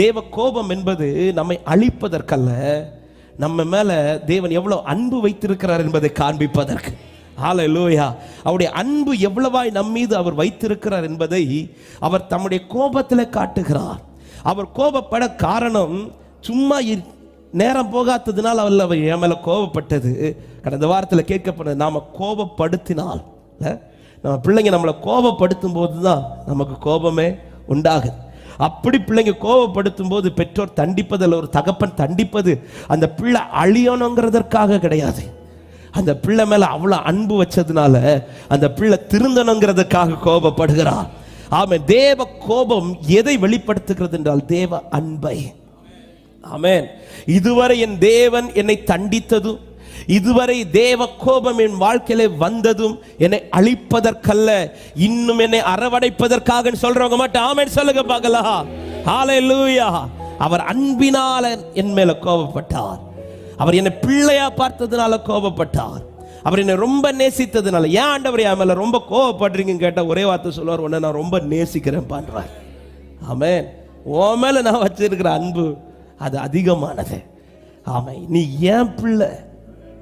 தேவ கோபம் என்பது நம்மை அழிப்பதற்கல்ல நம்ம மேல தேவன் எவ்வளவு அன்பு வைத்திருக்கிறார் என்பதை காண்பிப்பதற்கு. ஹalleluya அவருடைய அன்பு எவ்வளவாய் நம் மீது அவர் வைத்திருக்கிறார் என்பதை அவர் தம்முடைய கோபத்தில் காட்டுகிறார். அவர் கோபப்பட காரணம் சும்மா நேரம் போகாததுனால் அவள் அவர் என் மேலே கோபப்பட்டது. கடந்த வாரத்தில் கேட்கப்பட்டது நாம் கோபப்படுத்தினால். நம்ம பிள்ளைங்க நம்மளை கோபப்படுத்தும் போது தான் நமக்கு கோபமே உண்டாகுது. அப்படி பிள்ளைங்க கோபப்படுத்தும் போது பெற்றோர் தண்டிப்பதில் ஒரு தகப்பன் தண்டிப்பது அந்த பிள்ளை அழியணுங்கிறதற்காக கிடையாது. அந்த பிள்ளை மேல அவ்வளவு அன்பு வச்சதுனால அந்த பிள்ளை திருந்தணுங்கிறதுக்காக கோபப்படுகிறார். ஆமே தேவ கோபம் எதை வெளிப்படுத்துகிறது என்றால் தேவ அன்பை. ஆமேன். இதுவரை என் தேவன் என்னை தண்டித்ததும் இதுவரை தேவ கோபம் என் வாழ்க்கையில வந்ததும் என்னை அழிப்பதற்கல்ல இன்னும் என்னை அரவணைப்பதற்காக சொல்றவங்க மட்டும் ஆமென் சொல்லுங்க பார்க்கலாம். ஹalleluya அவர் அன்பினால என் மேல கோபப்பட்டார். அவர் என்னை பிள்ளையா பார்த்ததுனால கோபப்பட்டார். அவர் என்னை ரொம்ப நேசித்ததுனால ஏன் ஆண்டவர் என் மேல ரொம்ப கோபப்படுறீங்கன்னு கேட்டால் ஒரே வார்த்தை சொல்லுவார் உன்னை நான் ரொம்ப நேசிக்கிறேன் பண்றார் ஆமென். உன் மேல நான் வச்சிருக்கிற அன்பு அது அதிகமானது. ஆமை நீ ஏன் பிள்ளை?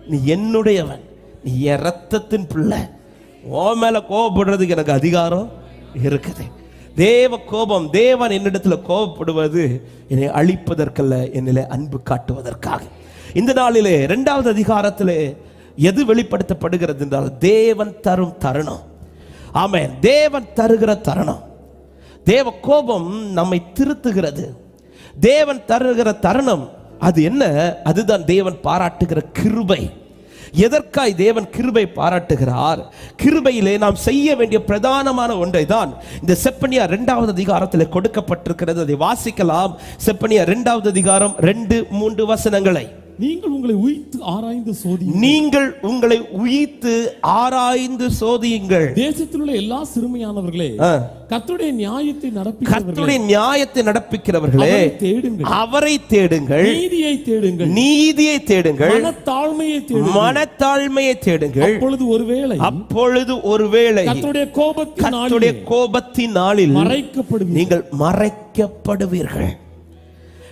நீ என்னுடையவன். நீ என் ரத்தத்தின் பிள்ளை. ஓ மேல கோபப்படுறதுக்கு எனக்கு அதிகாரம் இருக்குது. தேவ கோபம் தேவன் என்னிடத்தில் கோபப்படுவது என்னை அழிப்பதற்கல்ல என்னிலே அன்பு காட்டுவதற்காக. இந்த நாளிலே இரண்டாவது அதிகாரத்திலே எது வெளிப்படுத்தப்படுகிறது என்றால் தேவன் தரும் தருணம். ஆமென். தேவன் தருகிற தருணம். தேவ கோபம் நம்மை திருத்துகிறது. தேவன் தருகிற தருணம் அது என்ன? அதுதான் தேவன் பாராட்டுகிற கிருபை. எதற்காய் தேவன் கிருபை பாராட்டுகிறார்? கிருபையிலே நாம் செய்ய வேண்டிய பிரதானமான ஒன்றை தான் இந்த செப்பனியா இரண்டாவது அதிகாரத்தில் கொடுக்கப்பட்டிருக்கிறது. அதை வாசிக்கலாம். செப்பனியா இரண்டாவது அதிகாரம் ரெண்டு மூன்று வசனங்களை. நீங்கள் உங்களை உயித்து ஆராய்ந்து சோதி நீங்கள் உங்களை உயித்து ஆராய்ந்து சோதியுங்கள். தேசத்தில் உள்ள எல்லா சிறுமையானவர்களே ஆ. கர்த்தருடைய நியாயத்தை நடப்பிக்கிறவர்களே கர்த்தருடைய நியாயத்தை நடப்பிக்கிறவர்களே தேடுங்கள். அவரை தேடுங்கள். நீதியை தேடுங்கள். நீதியை தேடுங்கள். மனத்தாழ்மையை தேடுங்கள். மனத்தாழ்மையை தேடுங்கள். அப்பொழுது ஒருவேளை அப்பொழுது ஒருவேளை கர்த்தருடைய கோபத்தின் கர்த்தருடைய நாளிலே கோபத்தின் நாளில் மறைக்கப்படுவீர்கள். நீங்கள் மறைக்கப்படுவீர்கள்.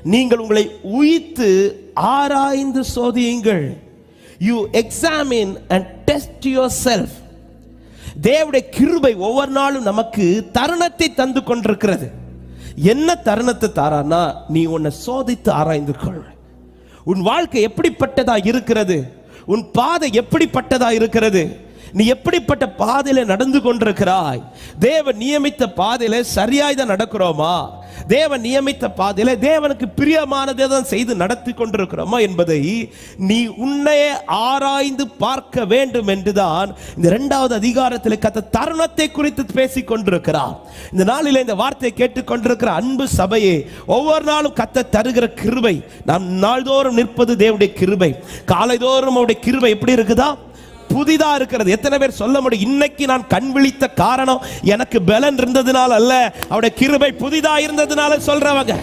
நீங்கள் உங்களை உயித்து ஆராய்ந்து சோதியுங்கள். You examine and test yourself தேவடைய கிருபை ஒவ்வொரு நாளும் நமக்கு தருணத்தை தந்து கொண்டிருக்கிறது. என்ன தருணத்தை தாரானா நீ உன்னை சோதித்து ஆராய்ந்து கொள். உன் வாழ்க்கை எப்படிப்பட்டதா இருக்கிறது? உன் பாதை எப்படிப்பட்டதா இருக்கிறது? நீ எப்படிப்பட்ட பாதையில நடந்து கொண்டிருக்கிறாய்? தேவன் நியமித்த பாதையில சரியாய் தான் நடக்கிறோமா? தேவன் நியமித்த பாதையில தேவனுக்கு பிரியமானதை தான் செய்து நடத்தி கொண்டிருக்கிறோமா என்பதை நீ உன்னையே ஆராய்ந்து பார்க்க வேண்டும் என்றுதான் இந்த இரண்டாவது அதிகாரத்தில் கத்த தருணத்தை குறித்து பேசிக் கொண்டிருக்கிறார். இந்த நாளில் இந்த வார்த்தையை கேட்டுக்கொண்டிருக்கிற அன்பு சபையே ஒவ்வொரு நாளும் கத்த தருகிற கிருபை நாம் நாள்தோறும் நிற்பது தேவனுடைய கிருபை. காலைதோறும் அவருடைய கிருபை எப்படி இருக்குதா? புதிதா இருக்கிறது. எத்தனை பேர் சொல்ல முடியும்? இன்னைக்கு நான் கண் விழித்த காரணம் எனக்கு பலன் இருந்ததுனால அல்ல. அவருடைய கிருபை புதிதா இருந்ததுனால சொல்றவங்க.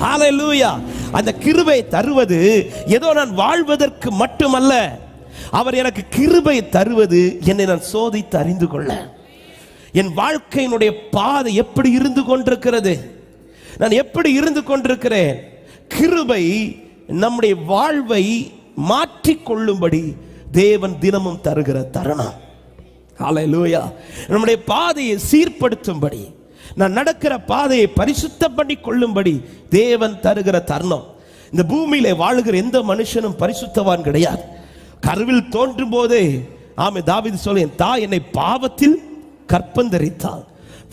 ஹalleluya அந்த கிருபை தருவது ஏதோ நான் வாழ்வதற்கு மட்டுமல்ல. அவர் எனக்கு கிருபை தருவது என்னை நான் சோதித்து அறிந்து கொள்ள. என் வாழ்க்கையினுடைய பாதை எப்படி இருந்து கொண்டிருக்கிறது? நான் எப்படி இருந்து கொண்டிருக்கிறேன்? கிருபை நம்முடைய வாழ்வை மாற்றிக்கொள்ளும்படி தேவன் தினமும் தருகிற தருணம். ஹalleluya நம்முடைய பாதையை சீர்படுத்தும்படி நான் நடக்கிற பாதையை பரிசுத்தம் பண்ணி கொள்ளும்படி தேவன் தருகிற தருணம். இந்த பூமியில வாழுகிற எந்த மனுஷனும் பரிசுத்தவான் கிடையாது. கருவில் தோன்றும் போதே ஆமே தாவிது சொல்ல என் தா என்னை பாவத்தில் கற்பந்தரித்தாள்.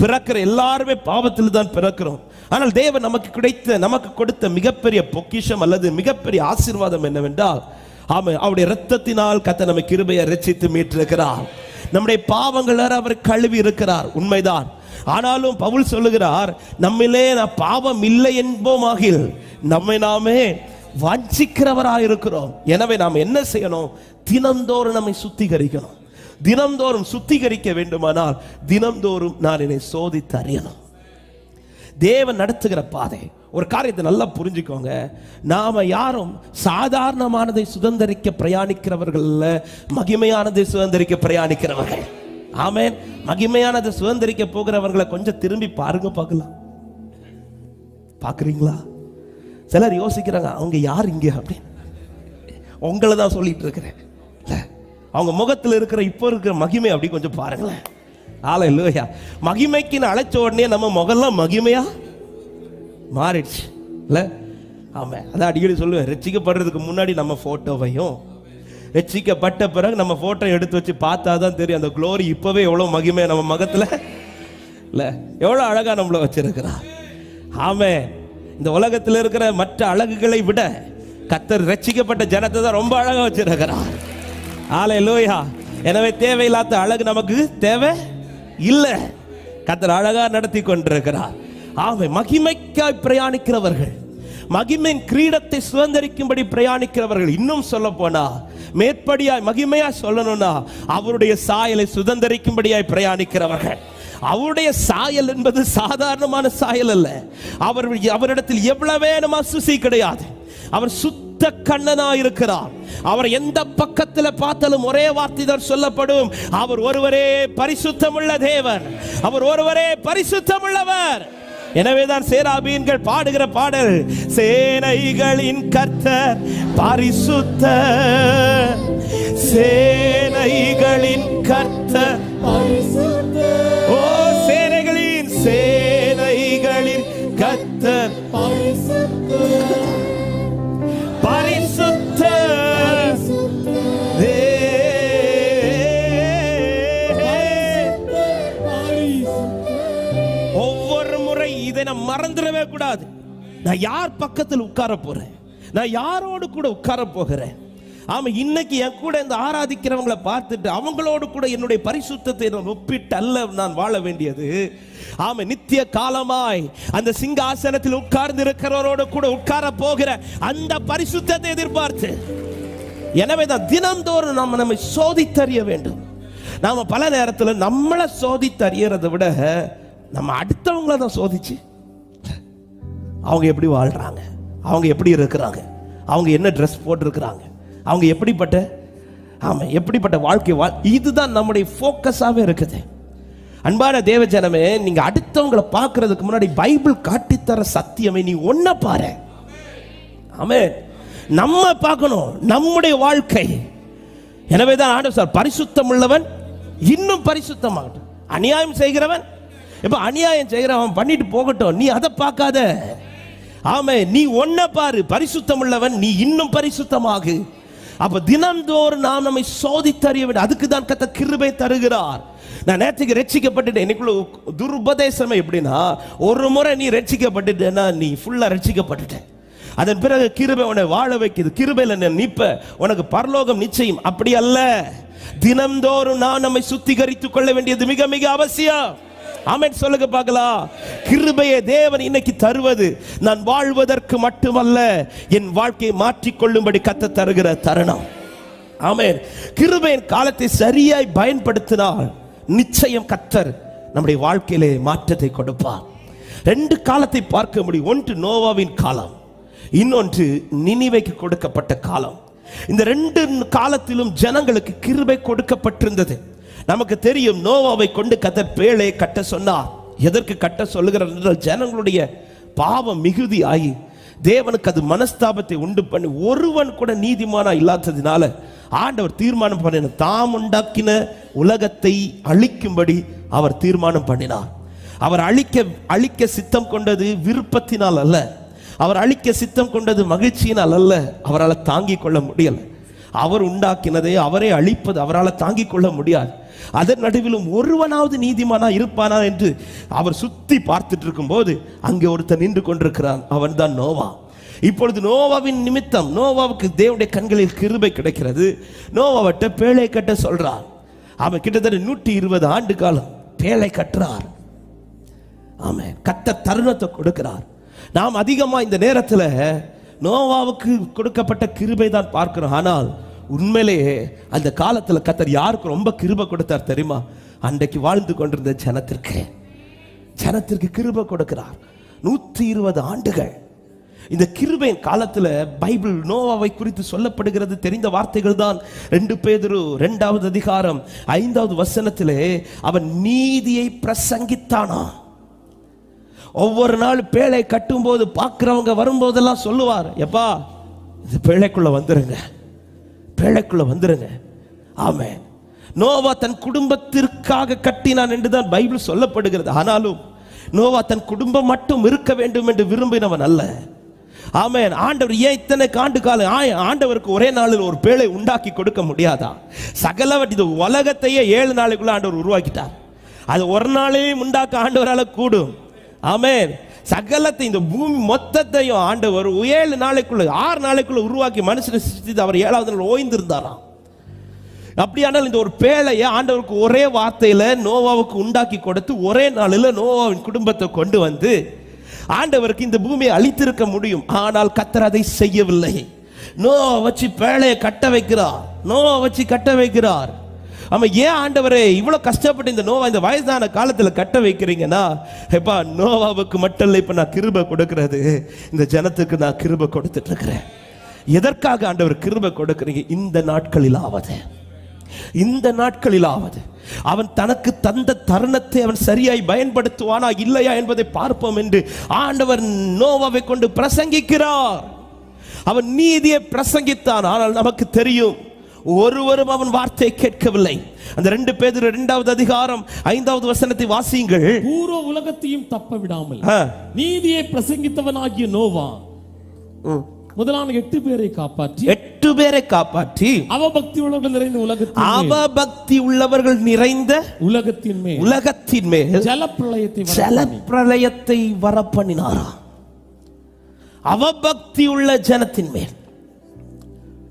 பிறக்கிற எல்லாருமே பாவத்தில் தான் பிறக்கிறோம். ஆனால் தேவன் நமக்கு கிடைத்த நமக்கு கொடுத்த மிகப்பெரிய பொக்கிஷம் அல்லது மிகப்பெரிய ஆசீர்வாதம் என்னவென்றால் ஆமா அவருடைய ரத்தத்தினால் கத்த நம்ம கிருபையை ரசித்து மீட்டிருக்கிறார். நம்முடைய பாவங்கள் அவர் கழுவி இருக்கிறார். உண்மைதான். ஆனாலும் பவுல் சொல்லுகிறார் நம்மிலே நான் பாவம் இல்லை என்போமாகில் நம்மை நாமே வஞ்சிக்கிறவராக இருக்கிறோம். எனவே நாம் என்ன செய்யணும்? தினந்தோறும் நம்மை சுத்திகரிக்கணும். தினந்தோறும் சுத்திகரிக்க வேண்டுமானால் தினந்தோறும் நான் என்னை சோதித்து அறியணும். தேவன் நடத்துகிற பாதை ஒரு காரியத்தை நல்லா புரிஞ்சுக்கோங்க. நாம யாரும் சாதாரணமானதை சுதந்திரிக்க பிரயாணிக்கிறவர்கள் மகிமையானதை சுதந்திரிக்க பிரயாணிக்கிறவர்கள். ஆமேன். மகிமையானதை சுதந்திரிக்க போகிறவர்களை கொஞ்சம் திரும்பி பாருங்க பார்க்கலாம். பார்க்குறீங்களா? சிலர் யோசிக்கிறாங்க அவங்க யார் இங்க? அப்படின்னு. உங்களை தான் சொல்லிட்டு இருக்கிறேன். இல்ல, அவங்க முகத்தில் இருக்கிற இப்போ இருக்கிற மகிமை அப்படி கொஞ்சம் பாருங்களேன். ஆலை இல்லையா மகிமைக்குன்னு அழைச்ச உடனே நம்ம முகம்லாம் மகிமையா? மாறிடுச்சு. இல்லை? ஆமாம் அதான் அடிக்கடி சொல்லுவேன் ரசிக்கப்படுறதுக்கு முன்னாடி நம்ம ஃபோட்டோவையும் ரசிக்கப்பட்ட பிறகு நம்ம ஃபோட்டோ எடுத்து வச்சு பார்த்தா தான் தெரியும் அந்த க்ளோரி இப்போவே எவ்வளோ மகிமை நம்ம முகத்தில். இல்லை? எவ்வளோ அழகாக நம்மளை வச்சிருக்கிறா. ஆமே. இந்த உலகத்தில் இருக்கிற மற்ற அழகுகளை விட கத்தர் ரட்சிக்கப்பட்ட ஜனத்தை தான் ரொம்ப அழகாக வச்சுருக்கிறார். ஆலை லோயா எனவே தேவையில்லாத அழகு நமக்கு தேவை இல்லை. கத்தர் அழகாக நடத்தி கொண்டிருக்கிறார். ஆகவே மகிமைக்காய் பிரயாணிக்கிறவர்கள் மகிமையின் கிரீடத்தை சுதந்திரிக்கும்படி பிரயாணிக்கிறவர்கள் இன்னும் சொல்ல போனா மேற்படியாய் மகிமையா சொல்லணும்னா அவருடைய சாயலை சுதந்திரிக்கும்படியாய் பிரயாணிக்கிறவர்கள். அவருடைய சாயல் என்பது சாதாரணமான சாயல் அல்ல. அவர் அவரிடத்தில் எவ்வளவே வேணுமா சுசி கிடையாது. அவர் சுத்த கண்ணனா இருக்கிறார். அவர் எந்த பக்கத்தில் பார்த்தாலும் ஒரே வார்த்தைதான் சொல்லப்படும். அவர் ஒருவரே பரிசுத்தமுள்ள தேவர். அவர் ஒருவரே பரிசுத்தமுள்ளவர். எனவேதான் சேராபீன்கள் பாடுகிற பாடல். சேனைகளின் கர்த்தர் பரிசுத்த சேனைகளின் கர்த்தர் ஓ சேனைகளின் சேனைகளின் கர்த்தர். கூடாது. நான் யார் பக்கத்தில் உட்கார போறேன்? நான் யாரோடு கூட உட்கார போகிறேன்? ஆமா இன்னைக்கு என் கூட இந்த ஆராதிக்கிறவங்களை பார்த்துட்டு அவங்களோடு கூட என்னுடைய பரிசுத்தத்தை நான் ஒப்பிட்டு அல்ல நான் வாழ வேண்டியது. ஆமா நித்திய காலமாய் அந்த சிங்காசனத்தில் உட்கார்ந்து இருக்கிறவரோடு கூட உட்கார போகிற அந்த பரிசுத்தத்தை எதிர்பார்த்து எனவே தான் தினந்தோறும் நம்ம நம்மை சோதித்தறிய வேண்டும். நாம பல நேரத்தில் நம்மளை சோதித்தறியறதை விட நம்ம அடுத்தவங்கள தான் சோதிச்சு அவங்க எப்படி வாழ்கிறாங்க அவங்க எப்படி இருக்கிறாங்க? அவங்க என்ன ட்ரெஸ் போட்டிருக்கிறாங்க? அவங்க எப்படிப்பட்ட ஆமாம் எப்படிப்பட்ட வாழ்க்கை வாழ் இதுதான் நம்முடைய ஃபோக்கஸாகவே இருக்குது. அன்பான தேவஜனமே நீங்கள் நீங்க அடுத்தவங்களை பார்க்கறதுக்கு முன்னாடி பைபிள் காட்டித்தர சத்தியமே நீ ஒன்ன பாரு. ஆமே நம்ம பார்க்கணும் நம்முடைய வாழ்க்கை. எனவே தான் ஆண்டவர் சார் பரிசுத்தம் உள்ளவன் இன்னும் பரிசுத்தமாகட்டும். அநியாயம் செய்கிறவன் இப்போ அநியாயம் செய்கிறவன் பண்ணிட்டு போகட்டும் நீ அதை பார்க்காத. ஆமே நீ ஒன்ன பாரு பரிசுத்தம் உள்ளவன் நீ இன்னும் பரிசுத்தமாகு. அப்ப தினந்தோறும் நாம் நம்மை சோதித்தறிய வேண்டும் அதுக்கு தான் கத்த கிருபை தருகிறார். நான் நேற்றுக்கு ரட்சிக்கப்பட்டுட்டேன். எனக்குள்ள துருபதேசம் எப்படின்னா ஒரு முறை நீ ரட்சிக்கப்பட்டுட்டேன்னா நீ ஃபுல்லா ரட்சிக்கப்பட்டுட்டேன் அதன் பிறகு கிருபை உன்னை வாழ வைக்குது. கிருபையில் நிற்ப உனக்கு பரலோகம் நிச்சயம். அப்படி அல்ல. தினந்தோறும் நான் நம்மை சுத்திகரித்துக் கொள்ள வேண்டியது மிக மிக அவசியம். ஆமென் சொல்லுங்க பார்க்கலாம். கிருபையை தேவன் இன்னைக்கு தருவது. நான் வாழ்வதற்கு மட்டுமல்ல என் வாழ்க்கையை மாற்றிக்கொள்ளும்படி கத்த தருகிற தருணம். ஆமேன். கிருபையின் காலத்தை சரியாய் பயன்படுத்தினால் நிச்சயம் கத்தர் நம்முடைய வாழ்க்கையிலே மாற்றத்தை கொடுப்பார். ரெண்டு காலத்தை பார்க்க முடியும். ஒன்று நோவாவின் காலம் இன்னொன்று நினைவைக்கு கொடுக்கப்பட்ட காலம். இந்த ரெண்டு காலத்திலும் ஜனங்களுக்கு கிருபை கொடுக்கப்பட்டிருந்தது. நமக்கு தெரியும் நோவாவை கொண்டு கத்தர் பேழை கட்ட சொன்னார். எதற்கு கட்ட சொல்லுகிறார் என்றால் ஜனங்களுடைய பாவம் மிகுதி ஆகி தேவனுக்கு அது மனஸ்தாபத்தை உண்டு பண்ணி ஒருவன் கூட நீதிமானா இல்லாததினால ஆண்டவர் தீர்மானம் பண்ணின தாம் உண்டாக்கின உலகத்தை அழிக்கும்படி அவர் தீர்மானம் பண்ணினார். அவர் அழிக்க அழிக்க சித்தம் கொண்டது விருப்பத்தினால் அல்ல. அவர் அழிக்க சித்தம் கொண்டது மகிழ்ச்சியினால் அல்ல. அவரால் தாங்கிக் கொள்ள முடியல. அவர் உண்டாக்கினதை அவரே அழிப்பது அவரால் தாங்கிக் கொள்ள முடியாது. அதன் நடுவிலும் ஒருவனாவது நீதிமானா இருப்பானா என்று அவர் சுத்தி பார்த்துட்டு இருக்கும்போது அங்கே ஒருத்தன் நின்று கொண்டிருக்கிறான். அவன் தான் நோவா. இப்பொழுது நோவாவின் நிமித்தம் நோவாவுக்கு தேவனுடைய கண்களில் கிருபை கிடைக்கிறது. நோவாவட்ட பேழை கட்ட சொல்றான். அவன் கிட்டத்தட்ட நூற்றி இருபது ஆண்டு காலம் பேழை கட்டுறார் ஆமென். கத்த தருணத்தை கொடுக்கிறார். நாம் அதிகமாக இந்த நேரத்தில் நோவாவுக்கு கொடுக்கப்பட்ட கிருபை தான் பார்க்கிறோம். ஆனால் உண்மையிலேயே அந்த காலத்துல கத்தர் யாருக்கு ரொம்ப கிருபை கொடுத்தார் தெரியுமா? அன்றைக்கு வாழ்ந்து கொண்டிருந்த ஜனத்திற்கு. ஜனத்திற்கு கிருபை கொடுக்கிறார். நூற்றி இருபது ஆண்டுகள். இந்த கிருபையின் காலத்துல பைபிள் நோவாவை குறித்து சொல்லப்படுகிறது தெரிந்த வார்த்தைகள் தான். ரெண்டு பேதரு ரெண்டாவது அதிகாரம் ஐந்தாவது வசனத்திலே அவன் நீதியை பிரசங்கித்தானா? ஒவ்வொரு நாள் பேழை கட்டும்போது பார்க்குறவங்க வரும்போதெல்லாம் சொல்லுவார் எப்பா இந்த பேழைக்குள்ள வந்துருங்க. பிழைக்குள்ள வந்துருங்க. ஆமென். நோவா தன் குடும்பத்திற்காக கட்டினான் என்று தான் பைபிள் சொல்லப்படுகிறது. ஆனாலும் நோவா தன் குடும்பம் மட்டும் இருக்க வேண்டும் என்று விரும்பினவன் அல்ல. ஆமேன். ஆண்டவர் ஏன் இத்தனை ஆண்டு காலம் ஆண்டவருக்கு ஒரே நாளில் ஒரு பேழை உண்டாக்கி கொடுக்க முடியாதா? சகலவட் இது உலகத்தையே ஏழு நாளைக்குள்ள ஆண்டவர் உருவாக்கிட்டார். அது ஒரு நாளையும் உண்டாக்க ஆண்டவரால் கூடும். ஆமேன். சகலத்தை இந்த பூமி மொத்தத்தையும் ஆண்டவர் ஏழு நாளைக்குள்ள ஆறு நாளைக்குள்ள உருவாக்கி மனுஷனை சிருஷ்டித்து அவர் ஏழாவது நாள் ஓய்ந்திருந்தாராம். அப்படியானால் இந்த ஒரு பேழையை ஆண்டவருக்கு ஒரே வார்த்தையில நோவாவுக்கு உண்டாக்கி கொடுத்து ஒரே நாளில் நோவாவின் குடும்பத்தை கொண்டு வந்து ஆண்டவருக்கு இந்த பூமியை அழித்திருக்க முடியும். ஆனால் கத்தர் அதை செய்யவில்லை. நோவா வச்சு பேழையை கட்ட வைக்கிறார். நோவா வச்சு கட்ட வைக்கிறார். ஆமா ஏன் ஆண்டவரே இவ்வளவு கஷ்டப்பட்டு இந்த நோவா இந்த வயதான காலத்துல கட்ட வைக்கிறீங்கன்னா? எப்பா நோவாவுக்கு மட்டும் இல்லை இப்ப நான் கிருபை கொடுக்கறது. இந்த ஜனத்துக்கு நான் கிருபை கொடுத்துட்டு இருக்கிறேன் எதற்காக ஆண்டவர் கிருபை கொடுக்கிறீங்க? இந்த நாட்களிலாவது. இந்த நாட்களிலாவது. அவன் தனக்கு தந்த தருணத்தை அவன் சரியாய் பயன்படுத்துவானா இல்லையா என்பதை பார்ப்போம் என்று ஆண்டவர் நோவாவை கொண்டு பிரசங்கிக்கிறார். அவன் நீதியை பிரசங்கித்தான் ஆனால் நமக்கு தெரியும் ஒருவரும் அவன் வார்த்தையை கேட்கவில்லை. அந்த ரெண்டு பேர் இரண்டாவது அதிகாரம் ஐந்தாவது வசனத்தை வாசியுங்கள். பூர்வ உலகத்தையும் தப்ப விடாமல் நீதியை பிரசங்கித்தவனாகிய நோவா. முதலான எட்டு பேரை காப்பாற்றி. எட்டு பேரை காப்பாற்றி. அவபக்தி உள்ளவர்கள் நிறைந்த உலகத்தின் மேல். அவபக்தி உள்ளவர்கள் நிறைந்த உலகத்தின் மேல். உலகத்தின் மேல். ஜலப்பிரளயத்தை ஜல வரப்பண்ணி, பிரளயத்தை வரப்பண்ணினாரா அவபக்தி உள்ள ஜனத்தின் மேல்.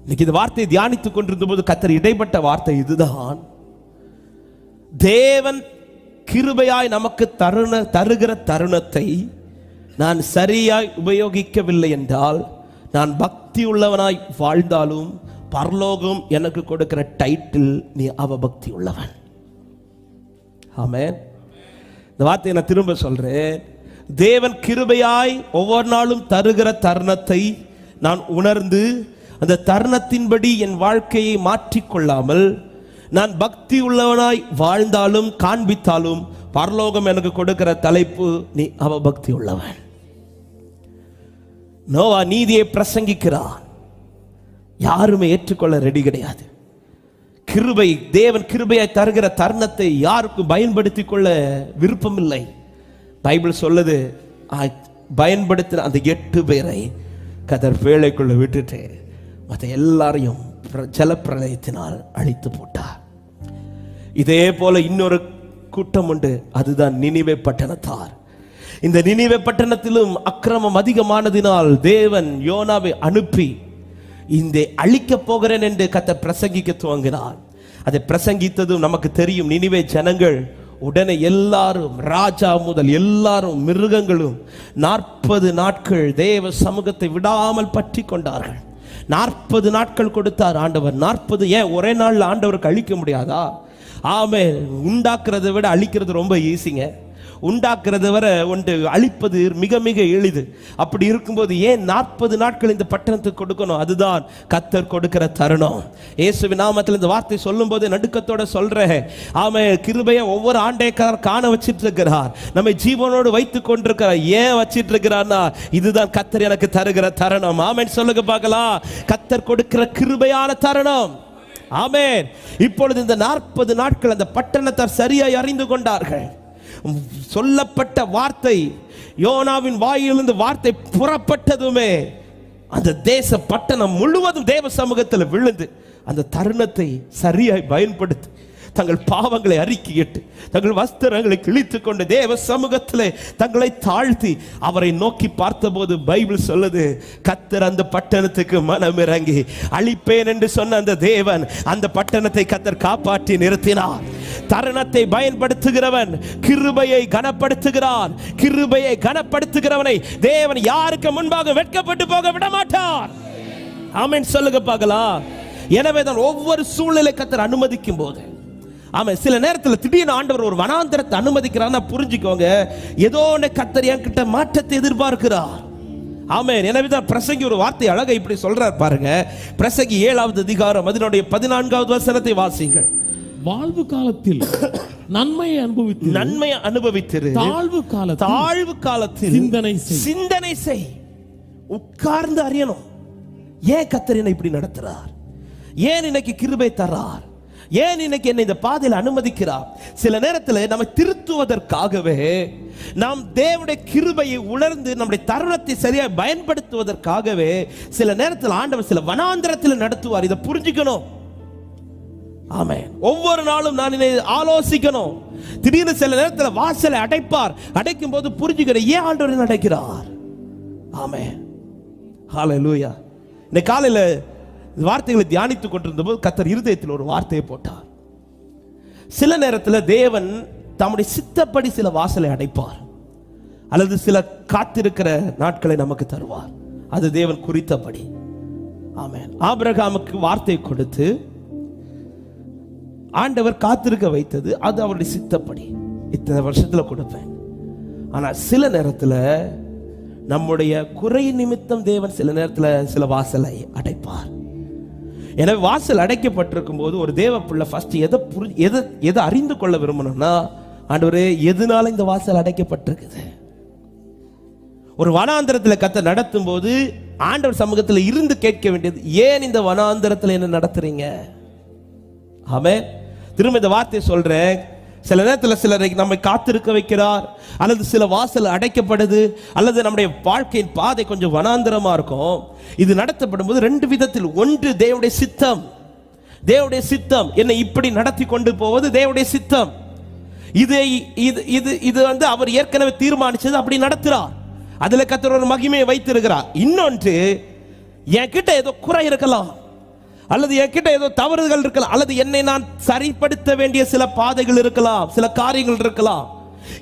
இன்னைக்கு இந்த வார்த்தையை தியானித்துக் கொண்டிருந்த போது கத்தர் இடைப்பட்ட வார்த்தை இதுதான். தேவன் கிருபையாய் நமக்கு தருண தருகிற தருணத்தை நான் சரியாய் உபயோகிக்கவில்லை என்றால் நான் பக்தி உள்ளவனாய் வாழ்ந்தாலும் பரலோகம் எனக்கு கொடுக்கிற டைட்டில் நீ அவபக்தி உள்ளவன் ஆமே இந்த வார்த்தையை நான் திரும்ப சொல்றேன். தேவன் கிருபையாய் ஒவ்வொரு நாளும் தருகிற தருணத்தை நான் உணர்ந்து அந்த தருணத்தின்படி என் வாழ்க்கையை மாற்றிக்கொள்ளாமல் நான் பக்தி உள்ளவனாய் வாழ்ந்தாலும் காண்பித்தாலும் பரலோகம் எனக்கு கொடுக்கிற தலைப்பு நீ அவ பக்தி உள்ளவன். நோவா நீதியை பிரசங்கிக்கிறான் யாருமே ஏற்றுக்கொள்ள ரெடி கிடையாது. கிருபை தேவன் கிருபையை தருகிற தருணத்தை யாருக்கும் பயன்படுத்திக் கொள்ள விருப்பமில்லை. பைபிள் சொல்லுது பயன்படுத்தின அந்த எட்டு பேரை கதர் வேலைக்குள்ள விட்டுட்டேன். மற்ற எல்லாரையும் ஜலப்பிரளயத்தினால் அழித்து போட்டார். இதே போல இன்னொரு கூட்டம் உண்டு. அதுதான் நினிவே பட்டணத்தார். இந்த நினிவே பட்டணத்திலும் அக்கிரமம் அதிகமானதினால் தேவன் யோனாவை அனுப்பி இந்த அழிக்கப் போகிறேன் என்று கத்த பிரசங்கிக்க துவங்கினார். அதை பிரசங்கித்ததும் நமக்கு தெரியும் நினிவே ஜனங்கள் உடனே எல்லாரும் ராஜா முதல் எல்லாரும் மிருகங்களும் நாற்பது நாட்கள் தேவ சமூகத்தை விடாமல் பற்றி கொண்டார்கள். நாற்பது நாட்கள் கொடுத்தார் ஆண்டவர். நாற்பது ஏன் ஒரே நாளில் ஆண்டவருக்கு அழிக்க முடியாதா? ஆமே உண்டாக்குறதை விட அழிக்கிறது ரொம்ப ஈஸிங்க உண்டாக்குறது வர ஒன்று அழிப்பது மிக மிக எளிது. அப்படி இருக்கும்போது ஏன் நாற்பது நாட்கள் இந்த பட்டணத்துக்கு கொடுக்கணும்? அதுதான் கத்தர் கொடுக்கிற தருணம். இயேசுவின் நாமத்தில் இந்த வார்த்தை சொல்லும்போது நடுக்கத்தோட சொல்கிறேன் ஆமை கிருபையை ஒவ்வொரு ஆண்டேக்காரர் காண வச்சிட்டு இருக்கிறார் நம்மை ஜீவனோடு வைத்துக் கொண்டிருக்கிறார் ஏன் வச்சிட்டு இருக்கிறார்னா இதுதான் கத்தர் எனக்கு தருகிற தருணம். ஆமென் சொல்லுங்க பார்க்கலாம். கத்தர் கொடுக்கிற கிருபையான தருணம். ஆமேன். இப்பொழுது இந்த நாற்பது நாட்கள் அந்த பட்டணத்தார் சரியாய் அறிந்து கொண்டார்கள். சொல்லப்பட்ட வார்த்தை யோனாவின் வாயிலிருந்து வார்த்தை புறப்பட்டதுமே அந்த தேச பட்டணம் முழுவதும் தேவ சமூகத்தில் விழுந்து அந்த தருணத்தை சரியாய் பயன்படுத்தி தங்கள் பாவங்களை அறிக்கையிட்டு தங்கள் வஸ்திரங்களை கிழித்து கொண்டு தேவ சமூகத்தில் தங்களை தாழ்த்தி அவரை நோக்கி பார்த்தபோது பைபிள் சொல்லுது கத்தர் அந்த பட்டணத்துக்கு மனம் இறங்கி அழிப்பேன் என்று சொன்ன அந்த தேவன் அந்த பட்டணத்தை கத்தர் காப்பாற்றி நிறுத்தினார். தருணத்தை பயன்படுத்துகிறவன் கிருபையை கனப்படுத்துகிறான். கிருபையை கனப்படுத்துகிறவனை தேவன் யாருக்கு முன்பாக வெட்கப்பட்டு போக விட மாட்டார் ஆமென். சொல்லுங்க பார்க்கலாம். எனவே தான் ஒவ்வொரு சூழ்நிலை கத்தர் அனுமதிக்கும் போது ஆமாம் சில நேரத்தில் திடீர்னு ஆண்டவர் ஒரு வனாந்தரத்தை அனுமதிக்கிறான்னா புரிஞ்சுக்கோங்க. ஏதோ ஒன்று கத்தர் என்கிட்ட மாற்றத்தை எதிர்பார்க்கிறார். ஆமே எனவே தான் பிரசங்கி ஒரு வார்த்தை அழகை இப்படி சொல்றார் பாருங்க. பிரசங்கி ஏழாவது அதிகாரம் அதனுடைய பதினான்காவது வசனத்தை வாசிங்கள் வாழ்வு காலத்தில் நன்மையை அனுபவித்து நன்மையை அனுபவித்திரு. தாழ்வு காலத்தில் தாழ்வு காலத்தில் சிந்தனை செய். சிந்தனை செய். உட்கார்ந்து அறியணும். ஏன் கத்தர் என்னை இப்படி நடத்துறார்? ஏன் இன்னைக்கு கிருபை தர்றார் ஏன் இன்னைக்கு என்னை இந்த பாதையில் அனுமதிக்கிறார்? சில நேரத்தில் நம்மை திருத்துவதற்காகவே நாம் தேவனுடைய கிருபையை உணர்ந்து நம்முடைய தருணத்தை சரியாக பயன்படுத்துவதற்காகவே சில நேரத்தில் ஆண்டவர் சில வனாந்திரத்தில் நடத்துவார். இதை புரிஞ்சுக்கணும். ஆமென் ஒவ்வொரு நாளும் நான் இதை ஆலோசிக்கணும். திடீர்னு சில நேரத்தில் வாசலை அடைப்பார். அடைக்கும் போது புரிஞ்சுக்கிற ஏன் ஆண்டவர் அடைக்கிறார்? ஆமே ஆமென் லூயா இந்த காலையில இந்த வார்த்தைகளை தியானித்துக் கொண்டிருந்த போது கத்தர் இருதயத்தில் ஒரு வார்த்தையை போட்டார். சில நேரத்தில் தேவன் தம்முடைய சித்தப்படி சில வாசலை அடைப்பார். அல்லது சில காத்திருக்கிற நாட்களை நமக்கு தருவார். அது தேவன் குறித்தபடி. ஆமே ஆபிரகாமுக்கு வார்த்தை கொடுத்து ஆண்டவர் காத்திருக்க வைத்தது அது அவருடைய சித்தப்படி. இத்தனை வருஷத்தில் கொடுப்பேன். ஆனால் சில நேரத்தில் நம்முடைய குறை நிமித்தம் தேவன் சில நேரத்தில் சில வாசலை அடைப்பார். எனவே வாசல் அடைக்கப்பட்டிருக்கும் போது ஒரு தேவ பிள்ளை ஃபர்ஸ்ட் எதை புரி எதை எதை அறிந்து கொள்ள விரும்பணும்னா ஆண்டவரே எதனால இந்த வாசல் அடைக்கப்பட்டிருக்குது? ஒரு வனாந்திரத்தில் கத்த நடத்தும் போது ஆண்டவர் சமூகத்தில் இருந்து கேட்க வேண்டியது ஏன் இந்த வனாந்திரத்தில் என்ன நடத்துறீங்க? ஆமே திரும்ப இந்த வார்த்தையை சொல்கிறேன் சில நேரத்தில் சிலரை நம்மை காத்திருக்க வைக்கிறார். அல்லது சில வாசல் அடைக்கப்படுது. அல்லது நம்முடைய வாழ்க்கையின் பாதை கொஞ்சம் வனாந்திரமாக இருக்கும். இது நடத்தப்படும் போது ரெண்டு விதத்தில். ஒன்று தேவடைய சித்தம். தேவடைய சித்தம். என்னை இப்படி நடத்தி கொண்டு போவது தேவடைய சித்தம். இதை இது இது இது வந்து அவர் ஏற்கனவே தீர்மானிச்சது அப்படி நடத்துகிறார் அதில் கத்துற ஒரு மகிமையை வைத்திருக்கிறார். இன்னொன்று என்கிட்ட ஏதோ குறை இருக்கலாம். அல்லது என்கிட்ட ஏதோ தவறுகள் இருக்கலாம். அல்லது என்னை நான் சரிப்படுத்த வேண்டிய சில பாதைகள் இருக்கலாம். சில காரியங்கள் இருக்கலாம்.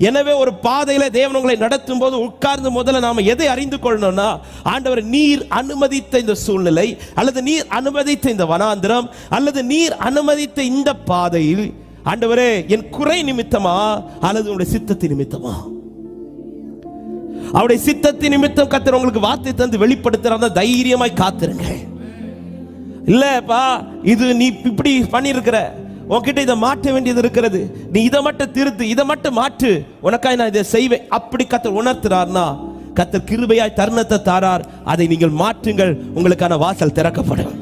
எனவே ஒரு பாதையில தேவன் உங்களை நடத்தும் போது உட்கார்ந்து முதல்ல நாம எதை அறிந்து கொள்ளணும்னா ஆண்டவர் நீர் அனுமதித்த இந்த சூழ்நிலை அல்லது நீர் அனுமதித்த இந்த வனாந்திரம் அல்லது நீர் அனுமதித்த இந்த பாதையில் ஆண்டவரே என் குறை நிமித்தமா அல்லது உங்களுடைய சித்தத்தின் நிமித்தமா? அவருடைய சித்தத்தின் நிமித்தம் கத்தர் உங்களுக்கு வார்த்தை தந்து வெளிப்படுத்துறாங்க தைரியமாய் காத்திருங்க இல்லப்பா இது நீ இப்படி பண்ணியிருக்கிற. உன்கிட்ட இதை மாற்ற வேண்டியது இருக்கிறது. நீ இதை மட்டும் திருத்து இதை மட்டும் மாற்று. உனக்காய் நான் இதை செய்வேன். அப்படி கத்தர் உணர்த்துறார்னா கத்தர் கிருபையாய் தருணத்தை தாரார். அதை நீங்கள் மாற்றுங்கள். உங்களுக்கான வாசல் திறக்கப்படும்.